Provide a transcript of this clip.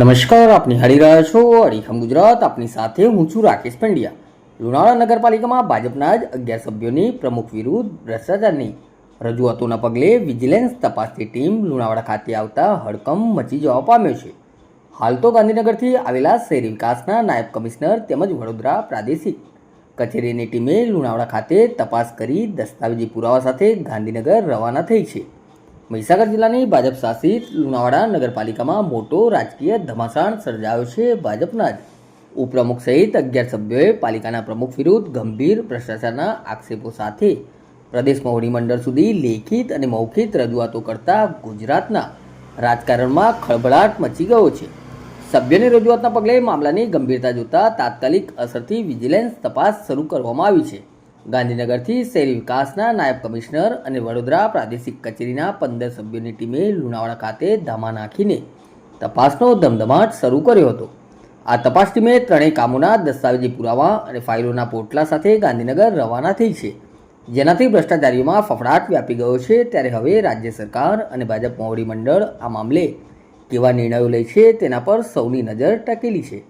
નમસ્કાર આપ નિહાળી રહ્યા છો, અડીખમ ગુજરાત, આપની સાથે હું છું રાકેશ પંડ્યા. લુણાવાડા નગરપાલિકામાં ભાજપના જ અગિયાર સભ્યોની પ્રમુખ વિરુદ્ધ ભ્રષ્ટાચારની રજૂઆતોના પગલે વિજિલન્સ તપાસની ટીમ લુણાવાડા ખાતે આવતા હડકંપ મચી જવા પામ્યો છે. હાલ તો ગાંધીનગરથી આવેલા શહેરી વિકાસના નાયબ કમિશનર તેમજ વડોદરા પ્રાદેશિક કચેરીની ટીમે લુણાવાડા ખાતે તપાસ કરી દસ્તાવેજી પુરાવા સાથે ગાંધીનગર રવાના થઈ છે. મહીસાગર જિલ્લાની ભાજપ શાસિત લુણાવાડા નગરપાલિકામાં મોટો રાજકીય ધમાસાણ સર્જાયો છે ભાજપના જ. ઉપપ્રમુખ સહિત અગિયાર સભ્યોએ પાલિકાના પ્રમુખ વિરુદ્ધ ગંભીર ભ્રષ્ટાચારના આક્ષેપો સાથે પ્રદેશ મોવડી સુધી લેખિત અને મૌખિક રજૂઆતો કરતા ગુજરાતના રાજકારણમાં ખળભળાટ મચી ગયો છે. સભ્યોની રજૂઆતના પગલે મામલાની ગંભીરતા જોતા તાત્કાલિક અસરથી વિજિલન્સ તપાસ શરૂ કરવામાં આવી છે. ગાંધીનગરથી શહેરી વિકાસના નાયબ કમિશનર અને વડોદરા પ્રાદેશિક કચેરીના પંદર સભ્યોની ટીમે લુણાવાડા ખાતે ધામા નાખીને તપાસનો ધમધમાટ શરૂ કર્યો હતો. આ તપાસ ટીમે ત્રણેય કામોના દસ્તાવેજી પુરાવા અને ફાઇલોના પોટલા સાથે ગાંધીનગર રવાના થઈ છે. જેનાથી ભ્રષ્ટાચારીઓમાં ફફડાટ વ્યાપી ગયો છે ત્યારે હવે રાજ્ય સરકાર અને ભાજપ મોવડી મંડળ આ મામલે કેવા નિર્ણયો લે છે તેના પર સૌની નજર ટકેલી છે.